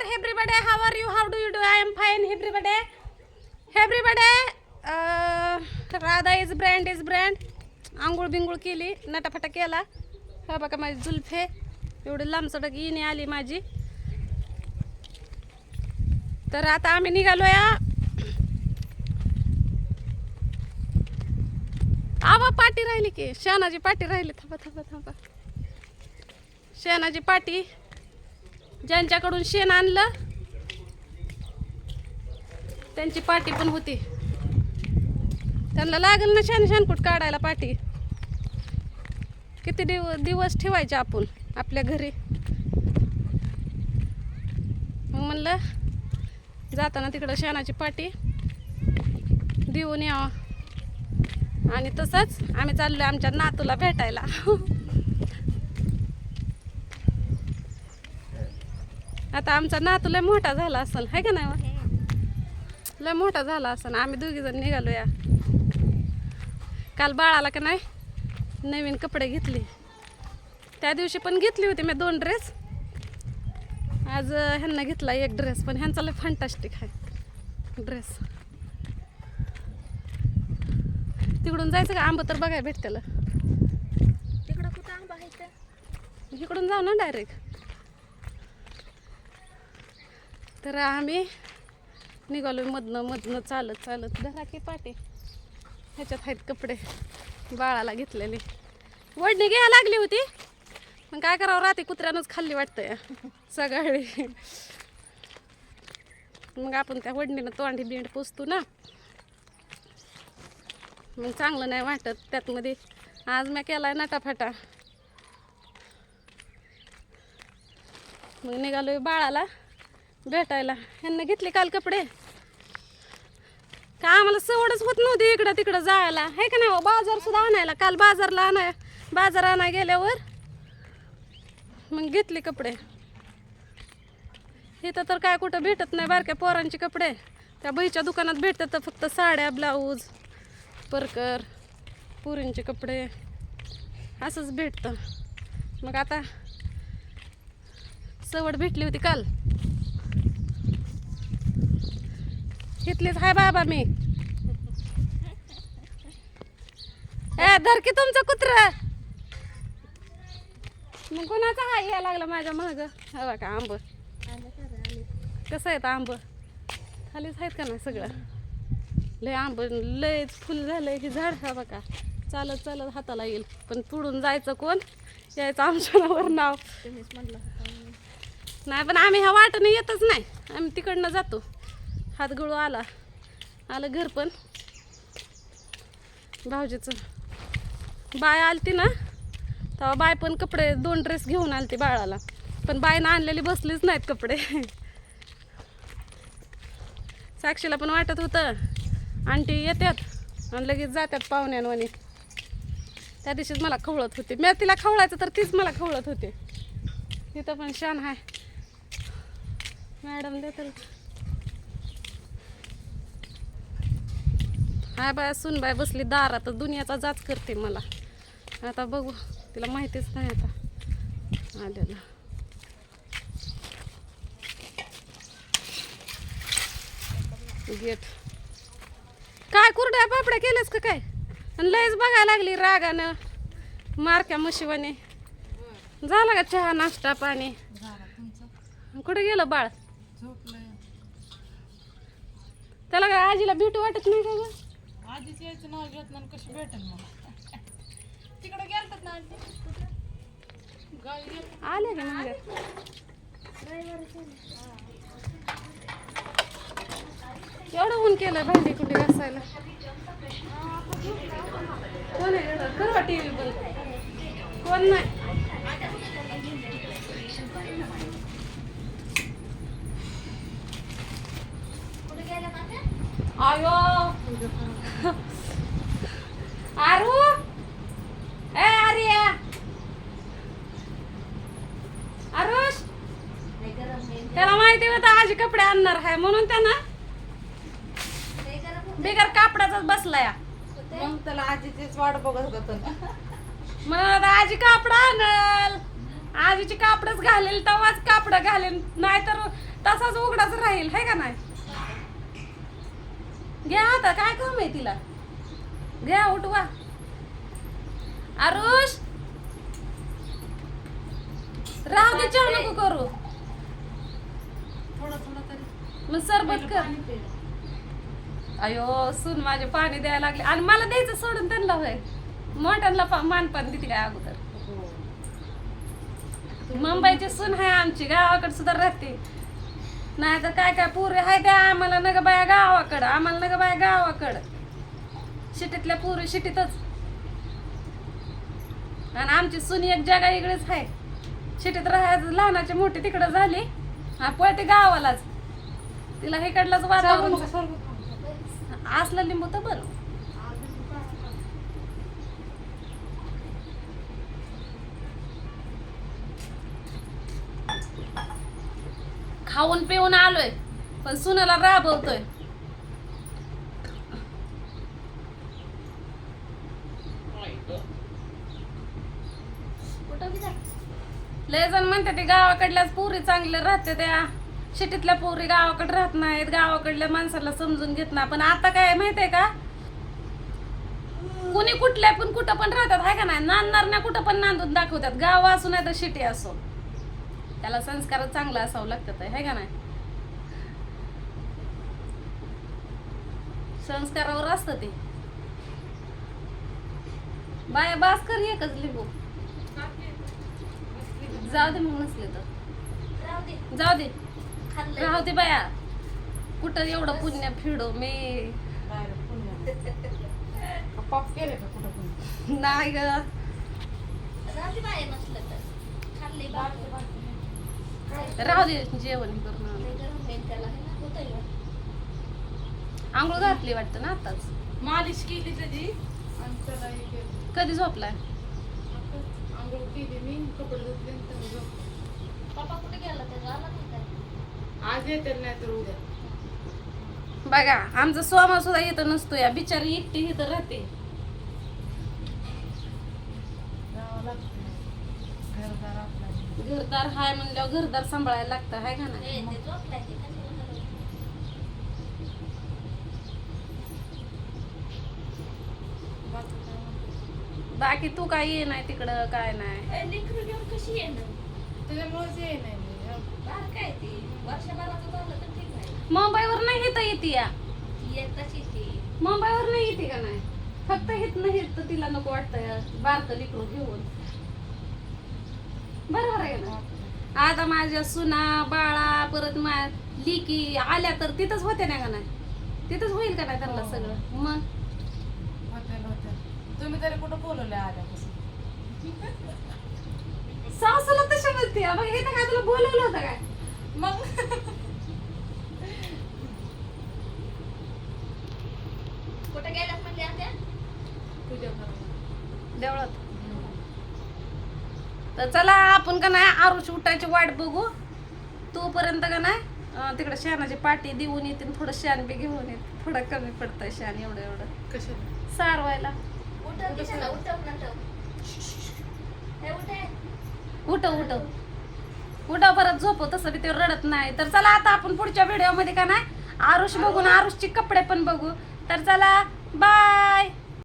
नमस्कार everybody. How are you? How do you do? I am fine everybody. Everybody um, Radha is brand is brand आंघोळ बिंगोळ केली नटाफटा केला. हा बघा माझी जुल्फे. एवढी लांबसडक येणे आली माझी. तर आता आम्ही निघालो या आवा पाटी राहिली की. शेणाची पाटी राहिली. थांबा थांबा थांबा. शेणाची पाटी. ज्यांच्याकडून शेण आणलं त्यांची पाटी पण होती. त्यांना लागेल ना शेण शेणकूट काढायला पाटी. किती दिव दिवस ठेवायचे आपण आपल्या घरी? मग म्हणलं जाताना तिकडं शेणाची पाटी देऊन यावं. आणि तसंच आम्ही चाललो आमच्या नातूला भेटायला. आता आमचा नातू लय मोठा झाला असेल है का नाही वा? लय मोठा झाला असेल आम्ही दोघी जण निघालो या काल बाळाला का नाही नवीन कपडे घेतले. त्या दिवशी पण घेतली होती मी दोन ड्रेस आज ह्यांना घेतला एक ड्रेस पण ह्यांचा लय फंटास्टिक आहे ड्रेस तिकडून जायचं का? आंब तर बघायला भेटतेला. तिकडं कुठं आंबा इकडून जाऊ ना डायरेक्ट तर आम्ही निघालो मधनं मधनं चालत चालत. घरा की पाटे. ह्याच्यात आहेत कपडे. बाळाला घेतलेले. वडणी घ्यायला लागली होती. मग काय करावं रात्री कुत्र्यानंच खाल्ली वाटतंय. सगळी. मग आपण त्या वडणीनं तोंडी बिंड पुसतो ना. मग चांगलं नाही वाटत. त्यातमध्ये आज मी केलाय नटाफाटा. मग निघालोय बाळाला. भेटायला. ह्यांना घेतले काल कपडे. का आम्हाला सवडच होत नव्हती इकडं तिकडं जायला. हे का नाही हो, बाजार सुद्धा आणायला. काल बाजारला आणाय बाजार आणाय गेल्यावर मग घेतले कपडे. इथं तर काय कुठं भेटत नाही बारक्या पोरांचे कपडे. त्या बहीच्या दुकानात भेटतात तर फक्त साड्या ब्लाऊज परकर पुरींचे कपडे. असंच भेटतं. मग आता सवड भेटली होती काल. इथलीच हाय बाबा मी. ए धर की तुमचं कुत्र. मग कोणाचा हाय यायला लागला माझ्या माग? हवा का आंब. कसं आहेत आंब? खालीच आहेत का नाही सगळं? लय आंब लयच फुल झालंय की झाड हा बघा. चालत चालत हाताला येईल. पण पुढून जायचं कोण? यायचं आमच्यावर नाव. तुम्हीच म्हणलं नाही पण आम्ही ह्या वाटेने येतच नाही. आम्ही तिकडनं जातो. हातगळू आला. आलं घर पण. भाऊजीचं. बाय आलती ना तेव्हा बाय पण कपडे दोन ड्रेस घेऊन आलती बाळाला. पण बायनं आणलेली बसलीच नाहीत कपडे. साक्षीला पण वाटत होतं आंटी येतात आणि लगेच जातात पाहुण्यांवानी त्या दिवशीच मला खवळत होते. मी तिला खवळायचं तर तीच मला खवळत होते. तिथं पण छान आहे मॅडम देतात. हाय बाय सुन बाय बसली दारात दुनियाचा जाच करते मला. आता बघू तिला माहितीच नाही आता. आलेलं. गेट. काय कुरड्या पापड्या केल्यास का काय? आणि लयच बघायला लागली रागानं. मारक्या म्हशीवाने. झाला का चहा नाश्ता पाणी? कुठे गेलं बाळ? त्याला काय आजीला भेटू वाटत नाही का? आधीच यायचं नाव घेत नाही कशी भेटेल मग? तिकडे गेलतात ना आधी गावी गेलं आले का मागे एवढं ऊन केलं भांडी कुठे घासायला कोण आहे एवढं? टीव्ही बंद कोण नाही? आयो आरू ए आर्या आरुष त्याला माहिती होतं आजी कपडे आणणार आहे म्हणून त्यानं बिगर कापडाचाच बसलाय. मग त्याला आजी तीच वाट बघत होत मग आजी कापड आणल. आजीची कापडच घालेल तेव्हाच कापड घालेल नाहीतर तसाच उघडाच राहील है का नाही? घ्या आता काय काम आहे तिला? घ्या उठवा. आरुष! राहू दे नको करू. मग सरबत कर. पाणी. अयो सून माझे पाणी द्यायला लागले. आणि मला द्यायचं सोडून त्यांना होय. मोठ्यांना पा- मानपान देते काय अगोदर. मुंबईची सून आहे आमची गावाकडे सुद्धा राहते. नाही तर काय काय पुरे आहे त्या आम्हाला नग बाया गावाकडं आम्हाला नग बाया गावाकडं. शिटीतल्या पुरी शिटीतच आणि आमची सून एक जागा इकडेच आहे शिटीत राहायचं लहानाची मोठी तिकडं झाली. हा पळते गावालाच. तिला वातावरण. सरबत- सरबत खाऊ. असलं लिंबू तर बरं. खाऊन पिऊन आलोय पण सुनाला राबवतोय. लय जण म्हणते ते गावाकडल्याच पुरी चांगल्या राहते त्या. सिटीतल्या पोरी गावाकडे राहत नाहीत गावाकडल्या माणसाला समजून घेत नाही. पण आता काय माहितीये का? कोणी कुठल्या पण कुठं पण राहतात हाय का नाही? नांदणार ना कुठं पण नांदून दाखवतात. गाव असो नाही तर शिटी असो. त्याला संस्कार चांगला असावं लागतात आहे का नाही? संस्कारावर असतं ते. बाय बास कर एकच लिंबू. जाऊ दे मग नसले तर. जाऊ दे. राहू दे बाया. कुठं एवढं पुण्य फिडो मी. बाहेर पुण्यात. पॉप केले का कुठं कुणी नाही ग. राहू दे जेवण करून. आंघोळ घातली वाटतं ना आताच? मालिश केली त्याची. कधी झोपलाय? आंघोळ केली मी कपडे धुतले आणि त्याला झोपले. आज येते नाही तर उद्या. बघा आमचा सोमा सुद्धा इथं नसतो या बिचारी एकटी इथं राहते. जावं लागतं. घरदार आपला. घरदार हाय म्हणल्यावर घरदार सांभाळायला लागतं हाय का नाही? बाकी काय म्हणते? बाकी तू काय ये नाही तिकडं काय नाही. त्याच्यामुळेच ये नाही मी. मुंबईवर नाही इथं येते या? मुंबईवर नाही येते का नाही? फक्त हित नाही तर तिला नको वाटतं बारकं लिकरू घेऊन. बरोबर आहे ना आता माझ्या सुना बाळा परत मा लिकी आल्या तर तिथंच होते ना का नाही? तिथंच होईल का नाही त्यांना सगळं? मग? हॉटेल हॉटेल तुम्ही तरी कुठं बोलवले आल्यापासून? सासूला तशा बोलते. मग इथं काय तुला बोलवलं होतं काय? मग? तुझ्या घरात देवळात. तर चला आपण का नाही आरुष उठायची वाट बघू. तोपर्यंत का नाही तिकडे शेणाची पाटी देऊन येते आणि थोडं शेण बी घेऊन येते. थोडं कमी पडतंय शेण एवढं एवढं. कशाला? सारवायला. उठ उठ उठा. परत झोप तसं बी ते रडत नाही. तर चला आता आपण पुढच्या व्हिडिओमध्ये का नाही आरुष बघून आरुषचे कपडे पण बघू. तर चला बाय